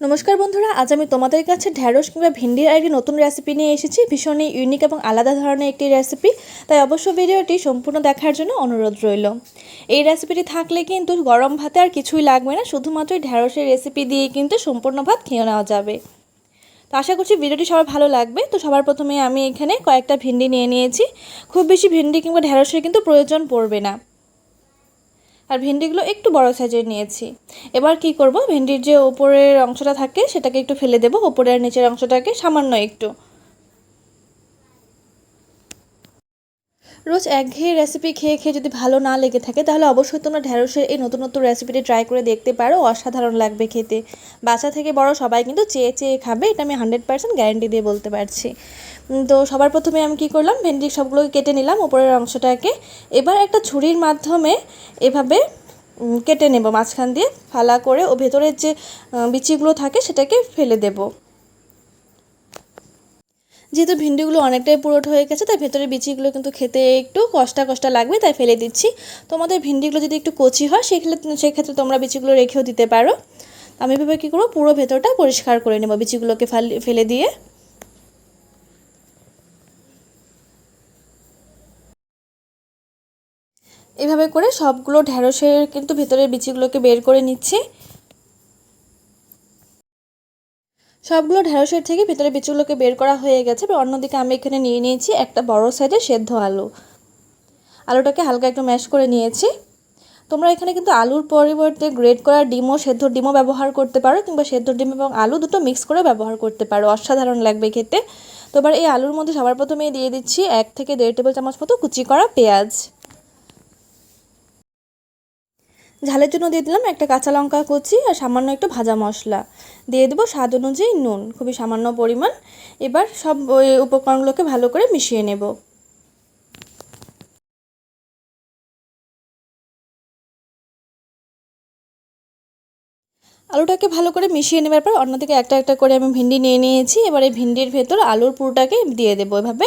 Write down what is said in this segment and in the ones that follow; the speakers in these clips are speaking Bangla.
নমস্কার বন্ধুরা, আজ আমি তোমাদের কাছে ঢ্যাঁড়স কিংবা ভিন্ডির একটি নতুন রেসিপি নিয়ে এসেছি। ভীষণই ইউনিক এবং আলাদা ধরনের একটি রেসিপি তাই অবশ্য ভিডিওটি সম্পূর্ণ দেখার জন্য অনুরোধ রইল। এই রেসিপিটি থাকলে কিন্তু গরম ভাতে আর কিছুই লাগবে না। শুধুমাত্র ঢ্যাঁড়সের রেসিপি দিয়ে কিন্তু সম্পূর্ণ ভাত খেয়ে নেওয়া যাবে। তো আশা করছি ভিডিওটি সবার ভালো লাগবে। তো সবার প্রথমে আমি এখানে কয়েকটা ভিন্ডি নিয়ে নিয়েছি। খুব বেশি ভিন্ডি কিংবা ঢ্যাঁড়সের কিন্তু প্রয়োজন পড়বে না। আর ভেন্ডিগুলো একটু বড় সাইজের নিয়েছি। এবার কি করব? ভেন্ডির যে ওপরের অংশটা থাকে, সেটাকে একটু ফেলে দেবো। ওপরের নিচের অংশটাকে সামান্য একটু। রোজ একঘেয়ে রেসিপি খেয়ে খেয়ে যদি ভালো না লেগে থাকে, তাহলে অবশ্যই তোমরা ঢ্যাঁড়সের এই নতুন নতুন রেসিপিটি ট্রাই করে দেখতে পারো। অসাধারণ লাগবে খেতে। বাচ্চা থেকে বড় সবাই কিন্তু চেয়ে চেয়ে খাবে, এটা আমি হান্ড্রেড পার্সেন্ট গ্যারেন্টি দিয়ে বলতে পারছি। তো সবার প্রথমে আমি কি করলাম, ভেন্ডি সবগুলোকে কেটে নিলাম, উপরের অংশটাকে। এবার একটা ছুরির মাধ্যমে এভাবে কেটে নেব, মাঝখান দিয়ে ফালা করে ও ভেতরের যে বিচিগুলো থাকে সেটাকে ফেলে দেবো। যেহেতু ভিন্ডিগুলো অনেকটাই পুরোট হয়ে গেছে, তাই ভেতরের বিচিগুলো কিন্তু খেতে একটু কষ্টা কষ্টা লাগবে, তাই ফেলে দিচ্ছি। তোমাদের ভিন্ডিগুলো যদি একটু কচি হয়, সেক্ষেত্রে সেক্ষেত্রে তোমরা বিচিগুলো রেখেও দিতে পারো। আমি এভাবে কী করব, পুরো ভেতরটা পরিষ্কার করে নেব বিচিগুলোকে ফেলে দিয়ে। এভাবে করে সবগুলো ঢ্যাঁড়সের কিন্তু ভেতরের বিচিগুলোকে বের করে নিচ্ছি। সবগুলো ঢ্যাঁড়সের থেকে ভিতরে বিচুগুলোকে বের করা হয়ে গেছে। এবার অন্যদিকে আমি এখানে নিয়ে নিয়েছি একটা বড় সাইজের সেদ্ধ আলু। আলুটাকে হালকা একটু ম্যাশ করে নিয়েছি। তোমরা এখানে কিন্তু আলুর পরিবর্তে গ্রেড করা ডিমও, সেদ্ধ ডিমও ব্যবহার করতে পারো কিংবা সেদ্ধ ডিম এবং আলু দুটো মিক্স করে ব্যবহার করতে পারো। অসাধারণ লাগবে খেতে। তো এবার এই আলুর মধ্যে সবার প্রথমেই দিয়ে দিচ্ছি এক থেকে দেড় টেবিল চামচ মতো কুচি করা পেঁয়াজ। ঝালের জন্য দিয়ে দিলাম একটা কাঁচা লঙ্কা কুচি আর সামান্য একটু ভাজা মশলা। দিয়ে দেবো স্বাদ অনুযায়ী নুন, খুবই সামান্য পরিমাণ। এবার সব ওই উপকরণগুলোকে ভালো করে মিশিয়ে নেব। আলুটাকে ভালো করে মিশিয়ে নেবার পর অন্যদিকে একটা একটা করে আমি ভিন্ডি নিয়ে নিয়েছি। এবার এই ভিন্ডির ভেতর আলুর পুরোটাকে দিয়ে দেবো এভাবে।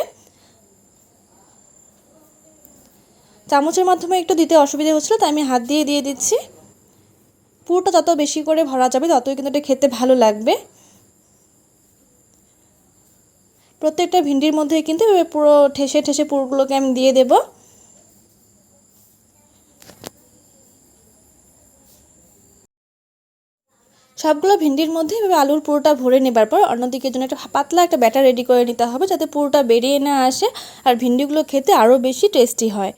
চামচের মাধ্যমে একটু দিতে অসুবিধা হচ্ছিল, তাই আমি হাত দিয়ে দিয়ে দিচ্ছি। পুরোটা যত বেশি করে ভরা যাবে, ততই কিন্তু এটা খেতে ভালো লাগবে। প্রত্যেকটা ভিন্ডির মধ্যে কিন্তু পুরো ঠেসে ঠেসে পুরগুলোকে আমি দিয়ে দেব। সবগুলো ভিন্ডির মধ্যে এভাবে আলুর পুরোটা ভরে নেবার পর, অন্যদিকে জন্য একটা পাতলা একটা ব্যাটার রেডি করে নিতে হবে, যাতে পুরোটা বেরিয়ে না আসে, আর ভিন্ডিগুলো খেতে আরও বেশি টেস্টি হয়।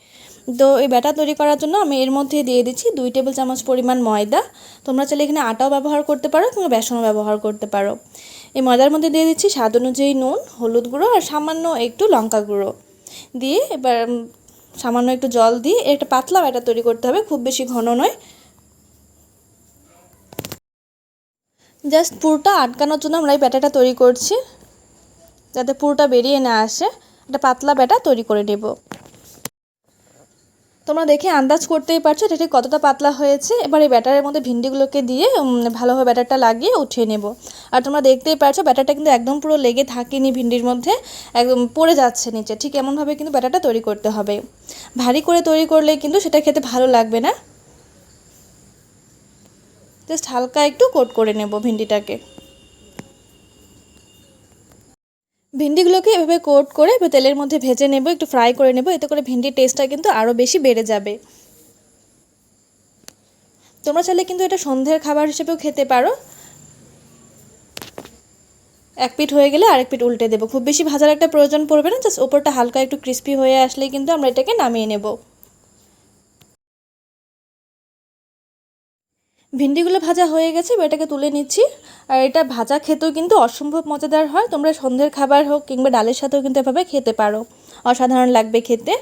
তো এই ব্যাটার তৈরি করার জন্য আমি এর মধ্যে দিয়ে দিচ্ছি দুই টেবিল চামচ পরিমাণ ময়দা। তোমরা চাইলে এখানে আটাও ব্যবহার করতে পারো কিংবা বেসনও ব্যবহার করতে পারো। এই ময়দার মধ্যে দিয়ে দিচ্ছি স্বাদ অনুযায়ী নুন, হলুদ গুঁড়ো আর সামান্য একটু লঙ্কা গুঁড়ো। দিয়ে এবার সামান্য একটু জল দিয়ে একটা পাতলা ব্যাটার তৈরি করতে হবে, খুব বেশি ঘন নয়। জাস্ট পুরটা আটকানোর জন্য আমরা এই ব্যাটারটা তৈরি করছি। যাতে পুরোটা বেরিয়ে না আসে, একটা পাতলা ব্যাটা তৈরি করে নেব। তোমরা দেখে আন্দাজ করতেই পারছ এটা কতটা পাতলা হয়েছে। এবার এই ব্যাটারের মধ্যে ভিন্ডিগুলোকে দিয়ে ভালোভাবে ব্যাটারটা লাগিয়ে উঠিয়ে নেব। আর তোমরা দেখতেই পারছ ব্যাটারটা কিন্তু একদম পুরো লেগে থাকেনি ভিন্ডির মধ্যে, একদম পড়ে যাচ্ছে নিচে। ঠিক এমনভাবে কিন্তু ব্যাটারটা তৈরি করতে হবে। ভারী করে তৈরি করলে কিন্তু সেটা খেতে ভালো লাগবে না। জাস্ট হালকা একটু কোট করে নেব ভিন্ডিটাকে। ভিন্ডিগুলোকে এভাবে কোট করে তেলের মধ্যে ভেজে নেব, একটু ফ্রাই করে নেব, এতে করে ভিন্ডির টেস্টটা কিন্তু আরও বেশি বেড়ে যাবে। তোমরা চাইলে কিন্তু এটা সন্ধ্যের খাবার হিসেবেও খেতে পারো। এক পিঠ হয়ে গেলে আরেক পিঠ উল্টে দেবো। খুব বেশি ভাজার একটা প্রয়োজন পড়বে না জাস্ট ওপরটা হালকা একটু ক্রিস্পি হয়ে আসলেই কিন্তু আমরা এটাকে নামিয়ে নেব। ভিন্ডিগুলো ভাজা হয়ে গেছে এটাকে তুলে নিচ্ছি। আর এটা ভাজা খেতেও কিন্তু অসম্ভব মজাদার হয়। তোমরা সন্ধ্যের খাবার হোক কিংবা ডালের সাথেও কিন্তু এভাবে খেতে পারো। অসাধারণ লাগবে খেতে।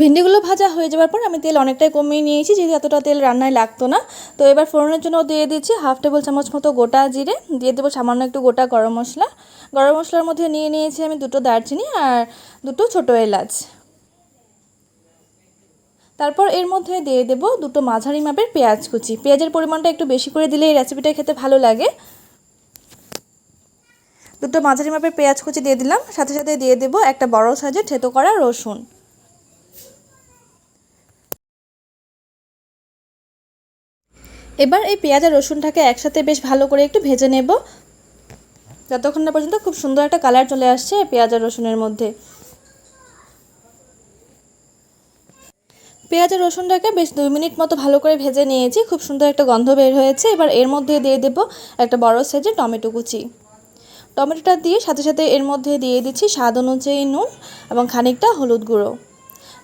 ভিন্ডিগুলো ভাজা হয়ে যাওয়ার পর আমি তেল অনেকটাই কমিয়ে নিয়েছি, যেহেতু এতটা তেল রান্নায় লাগতো না। তো এবার ফোড়নের জন্য দিয়ে দিচ্ছি হাফ টেবিল চামচ মতো গোটা জিরে। দিয়ে দেবো সামান্য একটু গোটা গরম মশলা। গরম মশলার মধ্যে নিয়ে নিয়েছি আমি দুটো দারচিনি আর দুটো ছোটো এলাচ। তারপর এর মধ্যে দিয়ে দেব দুটো মাঝারি মাপের পেঁয়াজ কুচি। পেঁয়াজের পরিমাণটা একটু বেশি করে দিলে এই রেসিপিটা খেতে ভালো লাগে। দুটো মাঝারি মাপের পেঁয়াজ কুচি দিয়ে দিলাম, সাথে সাথে দিয়ে দেব একটা বড় সাইজের থেতো করা রসুন। এবার এই পেঁয়াজ আর রসুনটাকে একসাথে বেশ ভালো করে একটু ভেজে নেব। যতক্ষণ না পর্যন্ত খুব সুন্দর একটা কালার চলে আসছে পেঁয়াজ আর রসুনের মধ্যে। পেঁয়াজ আর রসুনটাকে বেশ দুই মিনিট মতো ভালো করে ভেজে নিয়েছি। খুব সুন্দর একটা গন্ধ বের হয়েছে। এবার এর মধ্যে দিয়ে দেব একটা বড় সাইজের টমেটো কুচি। টমেটোটা দিয়ে সাথে সাথে এর মধ্যে দিয়ে দিচ্ছি স্বাদ অনুযায়ী নুন এবং খানিকটা হলুদ গুঁড়ো।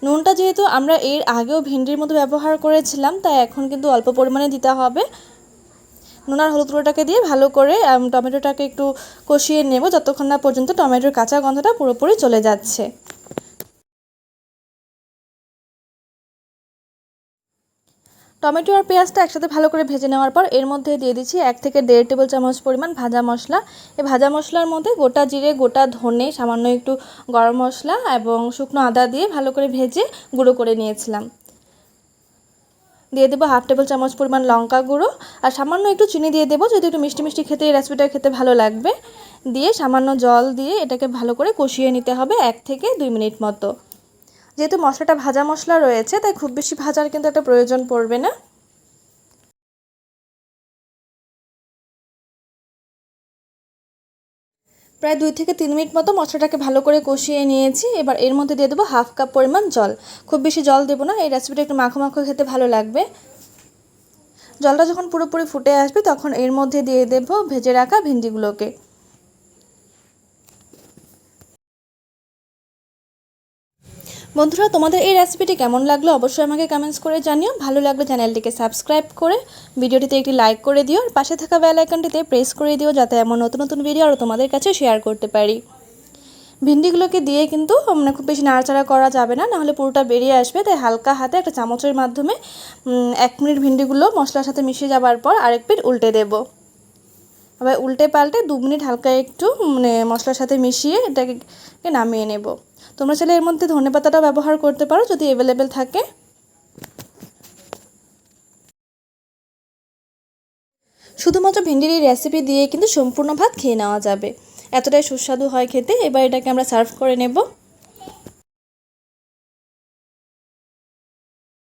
নুনটা যেহেতু আমরা এর আগেও ভিন্ডির মতো ব্যবহার করেছিলাম, তাই এখন কিন্তু অল্প পরিমাণে দিতে হবে। নুন আর হলুদ গুঁড়োটাকে দিয়ে ভালো করে টমেটোটাকে একটু কষিয়ে নেব, যতক্ষণ না পর্যন্ত টমেটোর কাঁচা গন্ধটা পুরোপুরি চলে যাচ্ছে। টমেটো আর পেঁয়াজটা একসাথে ভালো করে ভেজে নেওয়ার পর এর মধ্যে দিয়ে দিচ্ছি এক থেকে দেড় টেবিল চামচ পরিমাণ ভাজা মশলা। এই ভাজা মশলার মধ্যে গোটা জিরে, গোটা ধনে, সামান্য একটু গরম মশলা এবং শুকনো আদা দিয়ে ভালো করে ভেজে গুঁড়ো করে নিয়েছিলাম। দিয়ে দেবো হাফ টেবিল চামচ পরিমাণ লঙ্কা গুঁড়ো আর সামান্য একটু চিনি দিয়ে দেবো যদি একটু মিষ্টি মিষ্টি খেতে, এই রেসিপিটা খেতে ভালো লাগবে। দিয়ে সামান্য জল দিয়ে এটাকে ভালো করে কষিয়ে নিতে হবে এক থেকে দুই মিনিট মতো। যেহেতু মশলাটা ভাজা মশলা রয়েছে, তাই খুব বেশি ভাজার কিন্তু একটা প্রয়োজন পড়বে না। প্রায় দুই থেকে তিন মিনিট মতো মশলাটাকে ভালো করে কষিয়ে নিয়েছি। এবার এর মধ্যে দিয়ে দেবো হাফ কাপ পরিমাণ জল। খুব বেশি জল দেবো না, এই রেসিপিটা একটু মাখো মাখো খেতে ভালো লাগবে। জলটা যখন পুরোপুরি ফুটে আসবে, তখন এর মধ্যে দিয়ে দেবো ভেজে রাখা ভিন্ডিগুলোকে। বন্ধুরা, তোমাদের এই রেসিপিটি কেমন লাগল অবশ্যই আমাকে কমেন্টস করে জানিও। ভালো লাগলে চ্যানেলটিকে সাবস্ক্রাইব করে ভিডিওটিতে একটি লাইক করে দিও, আর পাশে থাকা বেল আইকনটিতে প্রেস করে দিও যাতে এমন নতুন নতুন ভিডিও আরও তোমাদের কাছে শেয়ার করতে পারি। ভিন্ডিগুলোকে দিয়ে কিন্তু মানে খুব বেশি নাড়াচাড়া করা যাবে না, নাহলে পুরোটা বেরিয়ে আসবে। তাই হালকা হাতে একটা চামচের মাধ্যমে এক মিনিট ভিন্ডিগুলো মশলার সাথে মিশিয়ে যাবার পর আরেক পিঠ উল্টে দেবো। আবার উল্টে পাল্টে দু মিনিট হালকা একটু মানে মশলার সাথে মিশিয়ে এটাকে নামিয়ে নেব। তোমরা চাইলে এর মধ্যে ধনে পাতাটাও ব্যবহার করতে পারো যদি অ্যাভেলেবেল থাকে। শুধুমাত্র ভেন্ডির এই রেসিপি দিয়ে কিন্তু সম্পূর্ণ ভাত খেয়ে নেওয়া যাবে। এতটাই সুস্বাদু হয় খেতে, এবার এটাকে আমরা সার্ভ করে নেব।